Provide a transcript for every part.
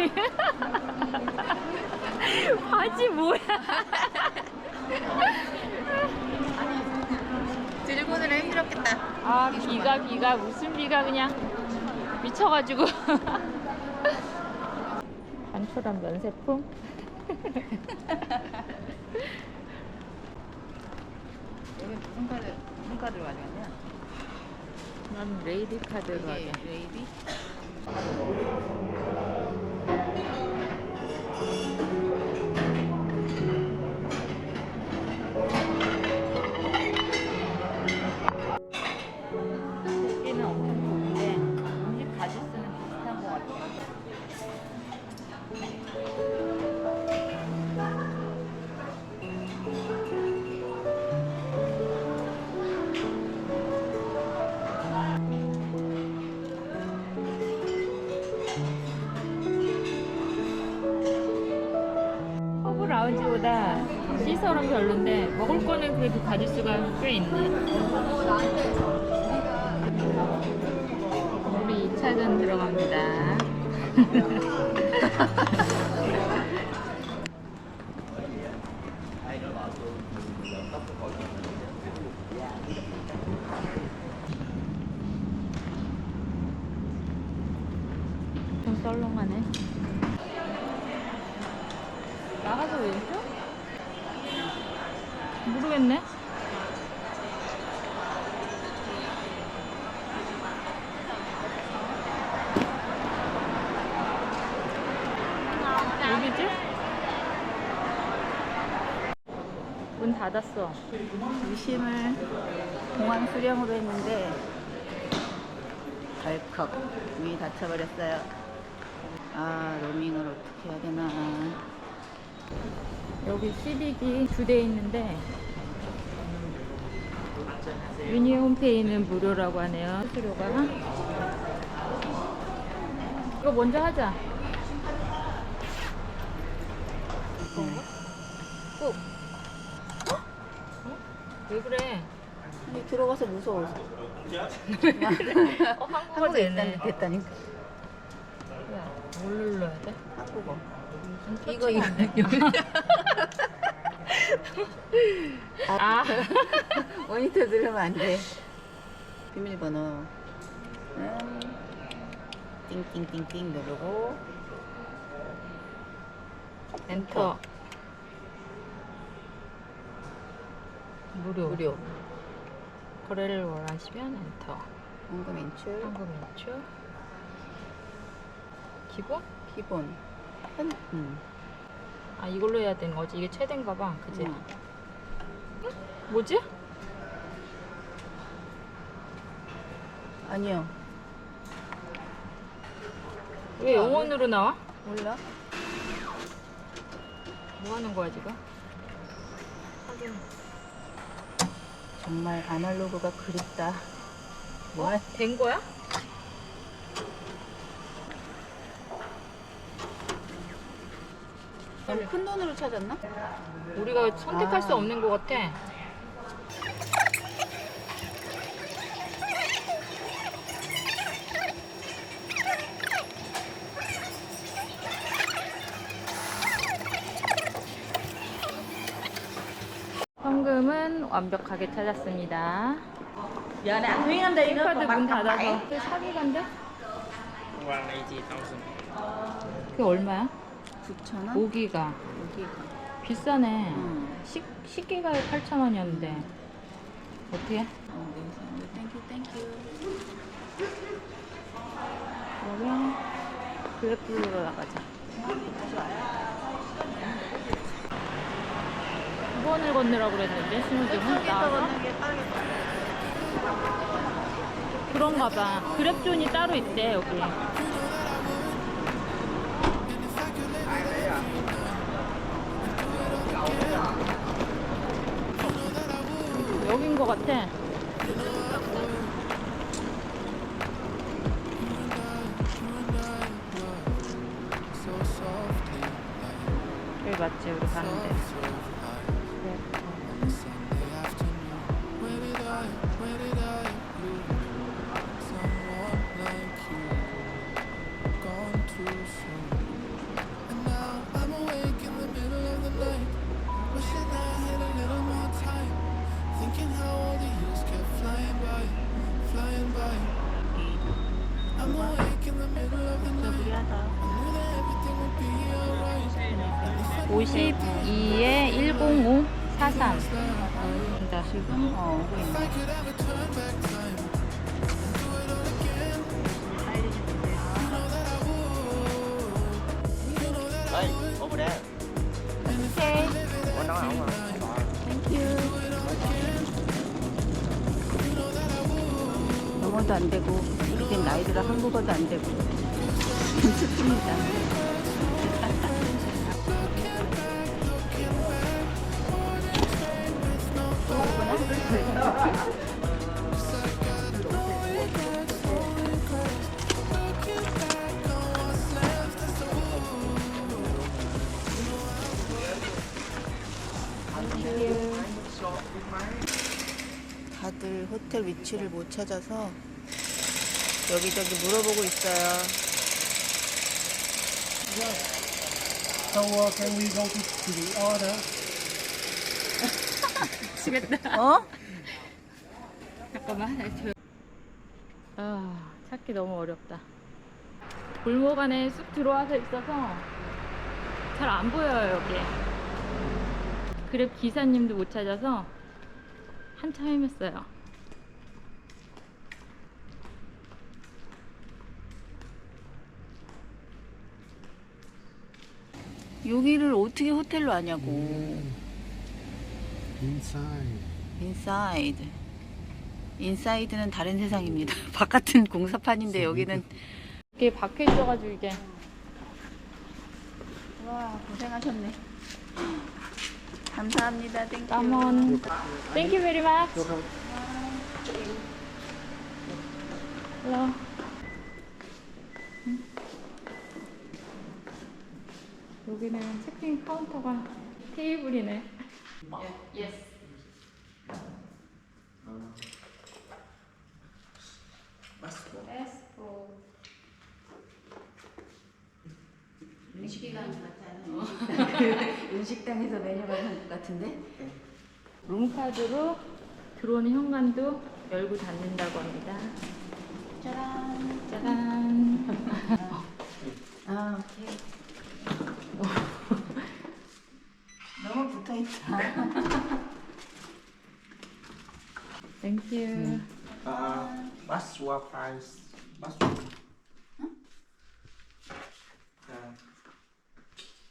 바지 뭐야? 들고 오느라 힘들었겠다. 아 비가 비가 무슨 비가 그냥 미쳐가지고 간초란 면세품 여기 무슨 카드, 무슨 카드로 가져갔냐? 난 레이디 카드로 하게 레이디? 시설은 별론데 먹을 거는 그래도 가짓수가 꽤 있네 우리 2차전 들어갑니다. 좀 썰렁하네. 나가서 왼쪽? 모르겠네. 여기지? 문 닫았어. 유심을 공항 수령으로 했는데 덜컥 문이 닫혀버렸어요. 아 로밍을 어떻게 해야 되나. 여기 CB기 두 대 있는데 유니 홈페이는 무료라고 하네요. 수수료가. 이거 먼저 하자. 꾹. 어? 왜 그래? 아니 들어가서 무서워서. 어, 한국어 한국에 되네. 있다니 됐다니까. 야, 뭘 눌러야 돼? 한국어. 이거 이거. 아, 모니터 들으면 안 돼. 비밀번호. 음, 띵띵띵띵 누르고 엔터. 무료. 무료. 거래를 원하시면 엔터. 현금 인출 현금 인출. 기본? 기본. 현, 음. 아 이걸로 해야 되는 거지. 이게 최대인가 봐. 그지? 음. 뭐지? 아니요. 왜 영원으로 나와? 몰라? 뭐 하는 거야 지금? 확인. 정말 아날로그가 그립다. 뭐? 어? 된 거야? 너무 큰 돈으로 찾았나? 우리가 선택할 아. 수 없는 것 같아. 현금은 완벽하게 찾았습니다. 미안해, 안 통행한다 카드 문 닫아서 그 사기 간데? 180,000. 그게 얼마야? 9천 원? 5기가 여기가. 비싸네. 응. 10, 10기가에 8,000원이었는데 어떻게? 어, 네, 땡큐, 땡큐. 그러면 그래플로 나가자. 2번을 건너라고 그랬는데 신호등은 나와서 그런가 봐. 그랩존이 따로 있대 여기. 여긴 것 같아. 여기 맞지 우리 가는데. 105 43. 자, 지금 어 오고. Hey, over there. 오케이. À? 영어도 안 되고 이젠 나이들아 한국어도 안 되고 슬픕니다. 위치를 못 찾아서 여기저기 물어보고 있어요. So uh, can we go to, to the order? 미치겠다. 어? 잠깐만. 저... 아, 찾기 너무 어렵다. 골목 안에 쑥 들어와서 있어서 잘 안 보여요, 여기. 그랩 기사님도 못 찾아서 한참 헤맸어요. 여기를 어떻게 호텔로 하냐고. Inside. 인사이드. 인사이드는 다른 세상입니다. 바깥은 공사판인데 여기는 이게 박혀 있어가지고 이게. 와 고생하셨네. 감사합니다. 땡큐. 까먼. Thank you very much. Hello. 여기는 체크인 카운터가 테이블이네. Yes. Passport. 음식이랑 같지 음식당에서 메뉴가 한것 같은데? 룸카드로 들어오는 현관도 열고 닫는다고 합니다. 짜란. 짜잔. 아 오케이. 너무 붙어 있다. 땡큐. Uh, password price. Password. Uh,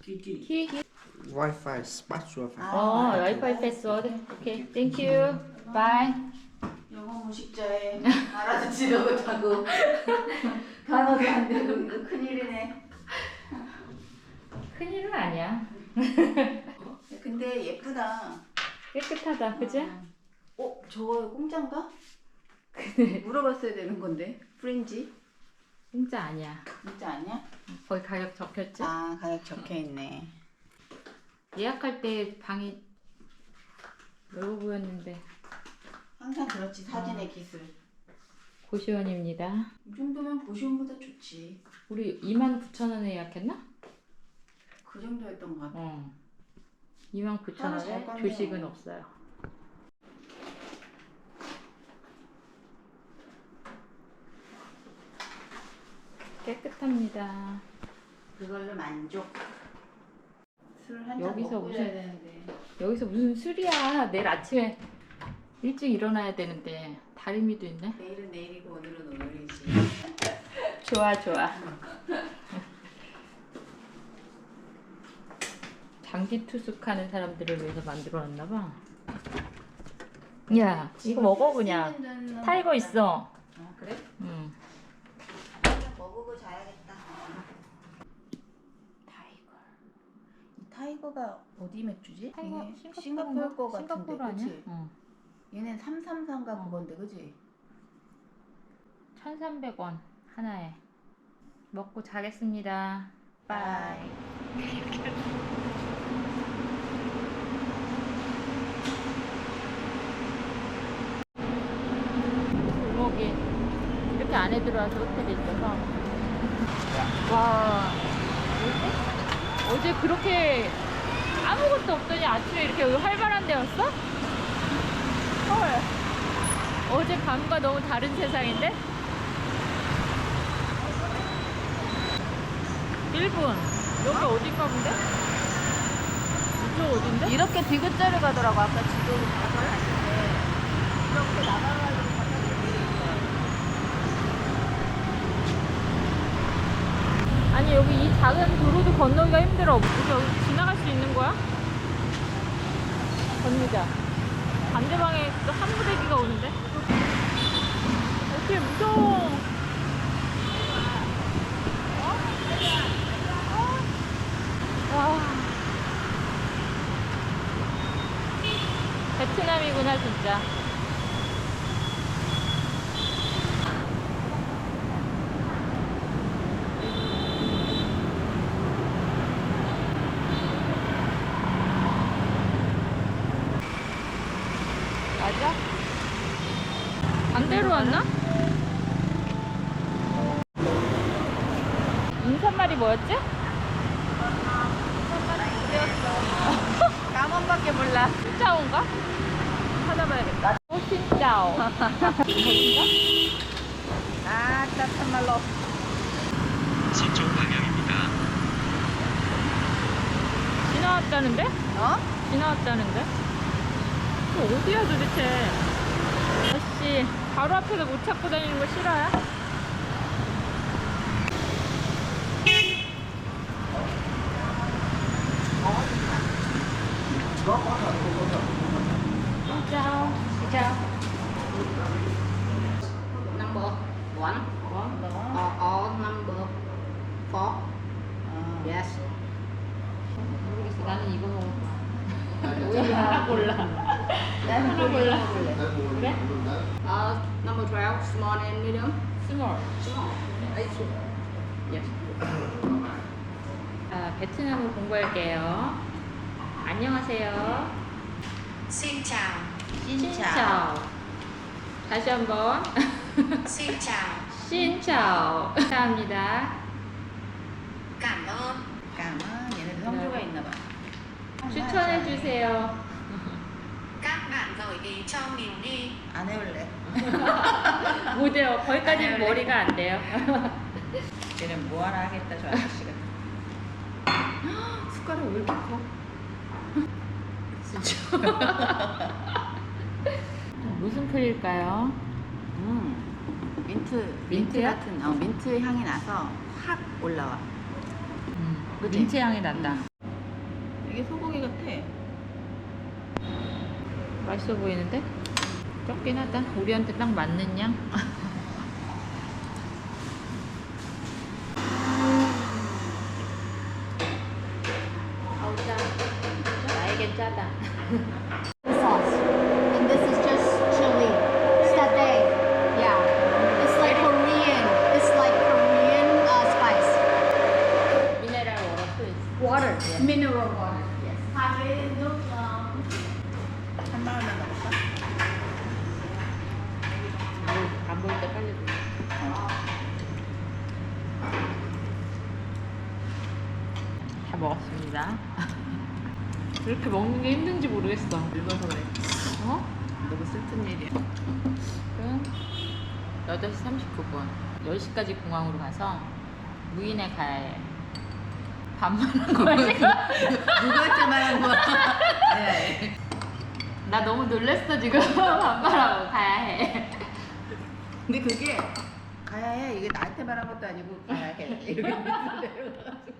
Kiki. 키. Wi-Fi password. 아, 어, 와이파이 패스워드. 오케이. 땡큐. 바이. 영어 무식자에 알아듣지도 못하고 단어도 안 되고 이거 큰일이네. 큰일은 아니야. 근데 예쁘다. 깨끗하다. 그지? 어, 저거 공짜인가? 물어봤어야 되는 건데. 프린지? 공짜 아니야. 진짜 아니야? 거기 가격 적혔지? 아, 가격 적혀 있네. 예약할 때 방이 넓어 보였는데 항상 그렇지 사진의 기술. 고시원입니다. 이 정도면 보시온보다 좋지. 우리 29,000원에 예약했나? 그 정도였던 것 같아. 어. 하나 잘 29,000원에 깠네요. 조식은 없어요. 깨끗합니다. 그걸로 만족. 술 한 잔 여기서 먹고 무슨- 자야 되는데. 여기서 무슨 술이야. 내일 아침에 일찍 일어나야 되는데 다리미도 있네. 내일은 내일이고 오늘은 오늘이지. 좋아 좋아. 장기 투숙하는 사람들을 위해서 만들어놨나 봐. 야 이거 먹어 그냥. 타이거 있어. 아, 그래? 응. 먹고 자야겠다. 타이거. 이 타이거가 어디 맥주지? 타이거 이게 싱가포르 거 같은데, 싱가포르 아니야? 그치? 응. 얘는 333가 어. 그건데, 그지? 1,300원 하나에. 먹고 자겠습니다. 골목이 이렇게 안에 들어와서 호텔이 있어서 와 뭐지? 어제 그렇게 아무것도 없더니 아침에 이렇게 활발한 데였어? 헐 어제 밤과 너무 다른 세상인데? 1분. 여기 어딘가 본데? 이쪽 어딘데? 이렇게 디귿자를 가더라고 아까 지도 때 이렇게 나가가지고 바깥에 아니 여기 이 작은 도로도 건너기가 힘들어. 우리 여기 지나갈 수 있는 거야? 건너자. 반대방에 또 한무대기가 오는데? 어떻게 무서워. 베트남이구나 진짜. 인사말이 뭐였지? 까만밖에 몰라 신짜오인가? 찾아봐야겠다. 오, 신짜오. 어딘가? 아따 참말로 서쪽 방향입니다. 지나왔다는데? 어? 지나왔다는데? 이거 어디야 도대체? 아씨, 바로 앞에서 못 찾고 다니는 거 싫어요? Chào. Chào. Number one or all number four? Yes. 모르겠어. 나는 이거 먹을 거야. 하나 골라. 나는 하나 골라. 그래? Uh, number 12, small and medium? 스몰. Small. Yes. 아, 베트남어 공부할게요. 안녕하세요. Xin chào, 신차오. 다시 한번. xin chào, 신차오. 감사합니다. cảm ơn, 까만 얘네들 성조가 있나 봐 추천해 주세요. các bạn gợi ý cho mình đi. 안 해올래 못 해요. 거기까지 머리가 안 돼요. 얘는 뭐하나 하겠다 저 아저씨가 숟가락 왜 이렇게 커? 무슨 풀일까요? 음 민트 민트 민트야? 같은 어 민트 향이 나서 확 올라와 그치? 민트 향이 난다. 이게 소고기 같아 맛있어 보이는데? 적긴 하다. 우리한테 딱 맞는 양. 아우 짜. 나에겐 짜다. sauce. And this is just chili. Satay. Yeah. It's like Korean. It's like Korean uh, spice. 미네랄 워터 플리즈. Water. Mineral water. Yes. Hi, look. Um, 한 방울만 넣을까? 안 보일 때 빨리 줘. 다 먹었습니다. 왜 이렇게 먹는 게 힘든지 모르겠어. 늙어서 그래 어? 슬픈 일이야 지금 8시 39분. 10시까지 공항으로 가서 무인에 가야 해. 반말한 거야, 지금? 누구한테 말한 거야? 네. 나 너무 놀랬어, 지금. 반말하고 가야 해. 근데 그게 가야 해 이게 나한테 말한 것도 아니고 가야 해 이렇게